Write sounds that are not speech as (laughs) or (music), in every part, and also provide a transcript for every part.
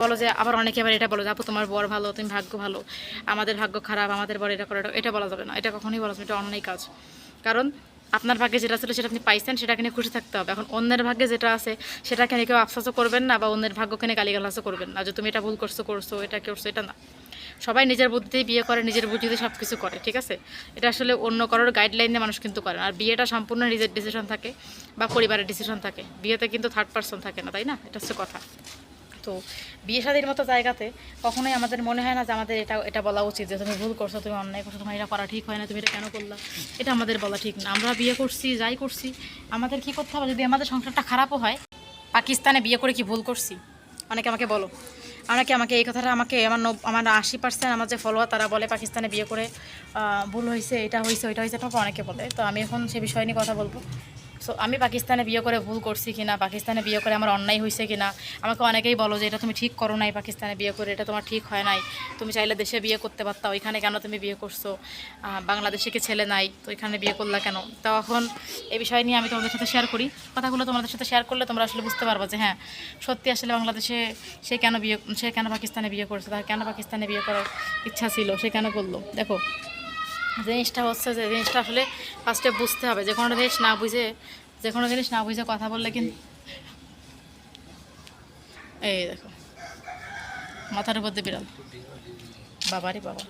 বলো যে আবার অনেকে আবার এটা বলো যে, আপু, তোমার বর ভালো, তুমি ভাগ্য ভালো, আমাদের ভাগ্য খারাপ, আমাদের বর এটা করে, এটা- বলা যাবে না। এটা কখনোই বলা যাবে এটা অন্যায় কাজ। কারণ আপনার ভাগ্যে যেটা ছিল, সেটা আপনি পাইছেন, সেটাকে নিয়ে খুশি থাকতে হবে। এখন অন্যের ভাগ্যে যেটা আছে, সেটাকে নিয়ে কেউ আফসোসও করবেন না বা অন্যের ভাগ্যকে নিয়ে গালিগালাজও করবেন না যে, তুমি এটা ভুল করছ করছ, এটা করছ, এটা না। সবাই নিজের বুদ্ধিতেই বিয়ে করে, নিজের বুদ্ধিতে সব কিছু করে, ঠিক আছে? এটা আসলে অন্য কারোর গাইডলাইন মানুষ কিন্তু করে আর বিয়েটা সম্পূর্ণ নিজের ডিসিশন থাকে বা পরিবারের ডিসিশন থাকে। বিয়েতে কিন্তু থার্ড পার্সন থাকে না, তাই না? এটা হচ্ছে কথা। তো বিয়ে শাদির মতো জায়গাতে কখনোই আমাদের মনে হয় না যে আমাদের এটা এটা বলা উচিত যে তুমি ভুল করছ, তুমি অন্যায় করছ, তোমার এটা করা ঠিক হয় না, তুমি এটা কেন করলা? এটা আমাদের বলা ঠিক না। আমরা বিয়ে করছি, যাই করছি, আমাদের কি করতে হবে? যদি আমাদের সংসারটা খারাপও হয়, পাকিস্তানে বিয়ে করে কি ভুল করছি? অনেকে আমাকে বলো। অনেকে আমাকে এই কথাটা আমাকে, আমার আমার আশি পার্সেন্ট আমার যে ফলোয়ার তারা বলে পাকিস্তানে বিয়ে করে ভুল হয়েছে এটা হয়েছে ওইটা হয়েছে পাপা অনেকে বলে। তো আমি এখন সে বিষয় নিয়ে কথা বলব। সো আমি পাকিস্তানে বিয়ে করে ভুল করছি কিনা, পাকিস্তানে বিয়ে করে আমার অন্যায় হয়েছে কিনা, আমাকে অনেকেই বলো যে, এটা তুমি ঠিক করো নাই পাকিস্তানে বিয়ে করে, এটা তোমার ঠিক হয় নাই। তুমি চাইলে দেশে বিয়ে করতে পারতা, ওইখানে কেন তুমি বিয়ে করছ? বাংলাদেশে কি ছেলে নাই? তো এখানে বিয়ে করলা কেন? তখন এই বিষয় নিয়ে আমি তোমাদের সাথে শেয়ার করি। কথাগুলো তোমাদের সাথে শেয়ার করলে তোমরা আসলে বুঝতে পারব যে হ্যাঁ সত্যি আসলে বাংলাদেশে সে কেন বিয়ে, সে কেন পাকিস্তানে বিয়ে করছে, তার কেন পাকিস্তানে বিয়ে করার ইচ্ছা ছিল, সে কেন করল? দেখো জিনিসটা হচ্ছে যে জিনিসটা আসলে ফার্স্টে বুঝতে হবে। যে কোনো জিনিস না বুঝে, যে কোনো জিনিস না বুঝে কথা বললে কিন্তু এই দেখো, মাথার উপর দিয়ে বিড়াল। বাবারই বাবা।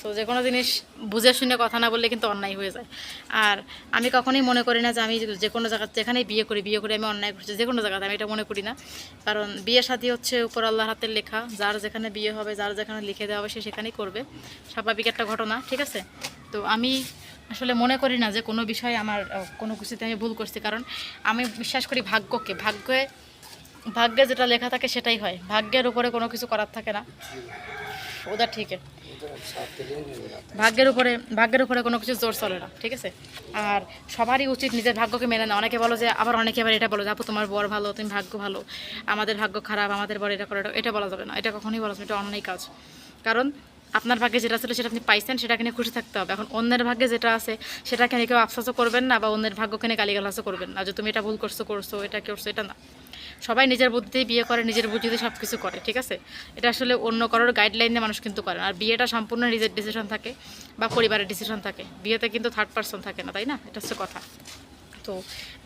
সো যে কোনো জিনিস বুঝে শুনে কথা না বললে কিন্তু অন্যায় হয়ে যায়। আর আমি কখনোই মনে করি না যে আমি যে কোনো জায়গা যেখানেই বিয়ে করি, বিয়ে করে আমি অন্যায় করছি, যে কোনো জায়গাতে আমি এটা মনে করি না। কারণ বিয়ে সাথী হচ্ছে উপর আল্লাহর হাতের লেখা। যার যেখানে বিয়ে হবে, যার যেখানে লিখে দেওয়া হবে, সে সেখানেই করবে। স্বাভাবিক একটা ঘটনা, ঠিক আছে? তো আমি আসলে মনে করি না যে কোনো বিষয়ে আমার কোনো কিছুতে আমি ভুল করছি। কারণ আমি বিশ্বাস করি ভাগ্যকে। ভাগ্যে ভাগ্যে যেটা লেখা থাকে সেটাই হয়। ভাগ্যের উপরে কোনো কিছু করার থাকে না। ওটা ঠিক ভাগ্যের উপরে ভাগ্যের উপরে কোনো কিছু জোর চলে না ঠিক আছে? আর সবারই উচিত নিজের ভাগ্যকে মেনে না অনেকে বলো যে আবার অনেকে আবার এটা বলো যে আপু তোমার বর ভালো তুমি ভাগ্য ভালো আমাদের ভাগ্য খারাপ আমাদের বর এটা করে এটা- এটা বলা যাবে না। এটা কখনোই বলা যাবে এটা অন্যায় কাজ। কারণ আপনার ভাগ্যে যেটা ছিল সেটা আপনি পাইছেন, সেটাকে নিয়ে খুশি থাকতে হবে। এখন অন্যের ভাগ্যে যেটা আছে, সেটাকে নিয়ে কেউ আফসোসও করবেন না বা অন্যের ভাগ্যকে নিয়ে গালিগালাজও করবেন না যে তুমি এটা ভুল করছ করছ, এটা করছ, এটা না। সবাই নিজের বুদ্ধিতেই বিয়ে করে, নিজের বুদ্ধিতে সব কিছু করে, ঠিক আছে? এটা আসলে অন্য কারোর গাইডলাইন মানুষ কিন্তু করে আর বিয়েটা সম্পূর্ণ নিজের ডিসিশন থাকে বা পরিবারের ডিসিশন থাকে। বিয়েতে কিন্তু থার্ড পার্সন থাকে না, তাই না? এটা হচ্ছে কথা। তো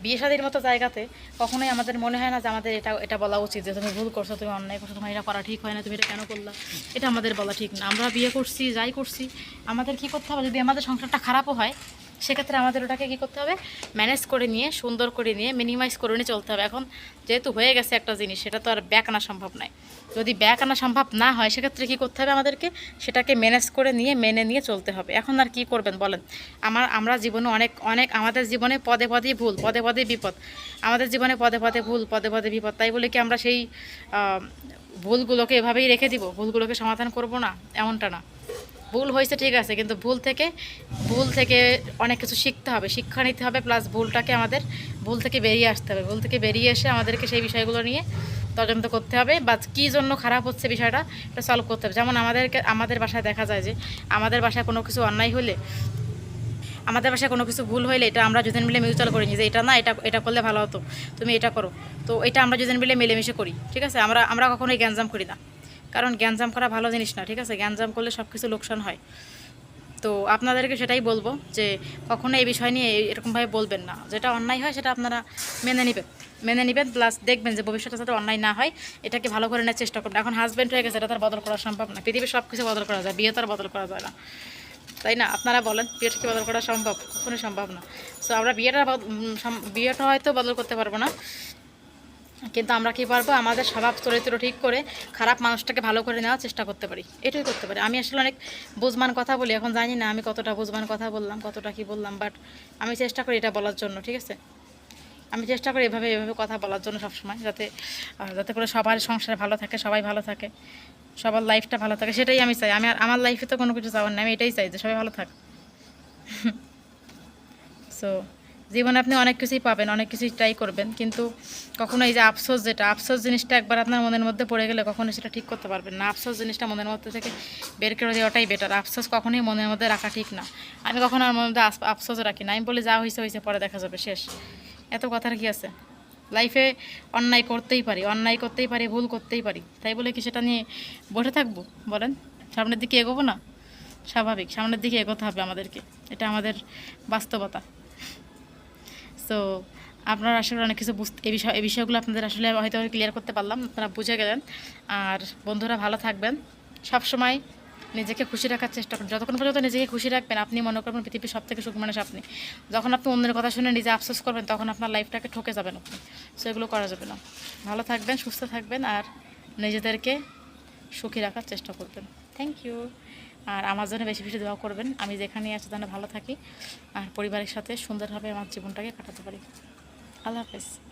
বিয়ে শাদির মতো জায়গাতে কখনোই আমাদের মনে হয় না যে আমাদের এটা এটা বলা উচিত যে তুমি ভুল করছ, তুমি অন্যায় করছ, তোমার এটা করা ঠিক হয় না, তুমি এটা কেন করলা? এটা আমাদের বলা ঠিক না। আমরা বিয়ে করছি, যাই করছি, আমাদের কি করতে হবে? যদি আমাদের সংসারটা খারাপও হয় সেক্ষেত্রে আমাদের ওটাকে কী করতে হবে? ম্যানেজ করে নিয়ে, সুন্দর করে নিয়ে, মিনিমাইজ করে নিয়ে চলতে হবে। এখন যেহেতু হয়ে গেছে একটা জিনিস, সেটা তো আর ব্যাক আনা সম্ভব নয়। যদি ব্যাক আনা সম্ভব না হয়, সেক্ষেত্রে কী করতে হবে আমাদেরকে? সেটাকে ম্যানেজ করে নিয়ে, মেনে নিয়ে চলতে হবে। এখন আর কি করবেন বলেন? আমার, আমরা জীবনে অনেক অনেক, আমাদের জীবনে পদে পদেই ভুল, পদে পদে বিপদ। আমাদের জীবনে পদে পদে ভুল, পদে পদে বিপদ। তাই বলে কি আমরা সেই ভুলগুলোকে এভাবেই রেখে দিব? ভুলগুলোকে সমাধান করব না? এমনটা না। ভুল হয়েছে, ঠিক আছে, কিন্তু ভুল থেকে ভুল থেকে অনেক কিছু শিখতে হবে, শিক্ষা নিতে হবে প্লাস ভুলটাকে আমাদের, ভুল থেকে বেরিয়ে আসতে হবে। ভুল থেকে বেরিয়ে এসে আমাদেরকে সেই বিষয়গুলো নিয়ে তদন্ত করতে হবে, বা কী জন্য খারাপ হচ্ছে বিষয়টা, এটা সলভ করতে হবে। যেমন আমাদেরকে, আমাদের বাসায় দেখা যায় যে, আমাদের বাসায় কোনো কিছু অন্যায় হলে, আমাদের বাসায় কোনো কিছু ভুল হইলে এটা আমরা দুজন মিলে মিউচুয়াল করি যে, এটা না, এটা এটা করলে ভালো হতো, তুমি এটা করো। তো এটা আমরা দুজন মিলে মিলেমিশে করি, ঠিক আছে? আমরা আমরা কখনোই গ্যাঞ্জাম করি না। কারণ গ্যাঞ্জাম করা ভালো জিনিস না, ঠিক আছে? গ্যাঞ্জাম করলে সব কিছু লোকসান হয়। তো আপনাদেরকে সেটাই বলব যে কখনো এই বিষয় নিয়ে এরকমভাবে বলবেন না। যেটা অন্যায় হয় সেটা আপনারা মেনে নেবেন। মেনে নেবেন প্লাস দেখবেন যে ভবিষ্যতে যাতে অন্যায় না হয়, এটাকে ভালো করে নেওয়ার চেষ্টা করবেন। এখন হাজব্যান্ড হয়ে গেছে, এটা তার বদল করা সম্ভব না। পৃথিবীর সব কিছু বদল করা যায়, বিয়ে তার বদল করা যায় না। তাই না? আপনারা বলেন, বিয়েটা কি বদল করা সম্ভব? কখনোই সম্ভব না। সো আমরা বিয়েটা বিয়েটা হয়তো বদল করতে পারব না। কিন্তু আমরা কি পারব? আমাদের স্বভাব চরিত্র ঠিক করে খারাপ মানুষটাকে ভালো করে নেওয়ার চেষ্টা করতে পারি। এটাই করতে পারি। আমি আসলে অনেক বুঝমান কথা বলি। এখন জানি না আমি কতটা বুঝমান কথা বললাম, কতটা কি বললাম বাট আমি চেষ্টা করি এটা বলার জন্য, ঠিক আছে? আমি চেষ্টা করি এভাবে এভাবে কথা বলার জন্য সবসময়, যাতে যাতে করে সবার সংসার ভালো থাকে, সবাই ভালো থাকে, সবার লাইফটা ভালো থাকে, সেটাই আমি চাই। আমি আমার লাইফে তো কোনো কিছু চাওয়ার নেই, আমি এটাই চাই যে সবাই ভালো থাক। (laughs) সো জীবনে আপনি অনেক কিছুই পাবেন, অনেক কিছুই ট্রাই করবেন, কিন্তু কখনো এই যে আফসোস যেটা, আফসোস জিনিসটা একবার আপনার মনের মধ্যে পড়ে গেলে কখনো সেটা ঠিক করতে পারবেন না। আফসোস জিনিসটা মনের মধ্যে থেকে বের করে দেওয়াটাই বেটার আফসোস কখনোই মনের মধ্যে রাখা ঠিক না। আমি কখনো আমার মধ্যে আফ- আফসোস রাখি না। আমি বলি যা হয়েছে হয়েছে পরে দেখা যাবে, শেষ। এত কথার কি আছে? লাইফে অন্যায় করতেই পারি, অন্যায় করতেই পারি, ভুল করতেই পারি। তাই বলে কি সেটা নিয়ে বসে থাকব? বলেন, সামনের দিকে এগোবো না? স্বাভাবিক, সামনের দিকে এগোতে হবে আমাদেরকে। এটা আমাদের বাস্তবতা। সো আপনারা আসলে অনেক কিছু বুঝতে এই বিষয় এই বিষয়গুলো আপনাদের আসলে হয়তো ক্লিয়ার করতে পারলাম, আপনারা বুঝে গেলেন। আর বন্ধুরা ভালো থাকবেন। সব সময় নিজেকে খুশি রাখার চেষ্টা করুন। যতক্ষণ পর্যন্ত নিজেকে খুশি রাখবেন, আপনি মনে করবেন পৃথিবীর সব থেকে সুখ মানুষ আপনি। যখন আপনি অন্যের কথা শুনে নিজে আফসোস করবেন, তখন আপনার লাইফটাকে ঠকে যাবেন আপনি। সো এগুলো করা যাবে না। ভালো থাকবেন, সুস্থ থাকবেন, আর নিজেদেরকে সুখী রাখার চেষ্টা করবেন। থ্যাংক ইউ আর আমার জন্য বেশি বেশি দোয়া করবেন। আমি যেখানে আছি যেন ভালো থাকি, আর পরিবারের সাথে সুন্দরভাবে আমার জীবনটাকে কাটাতে পারি। আল্লাহ হাফেজ।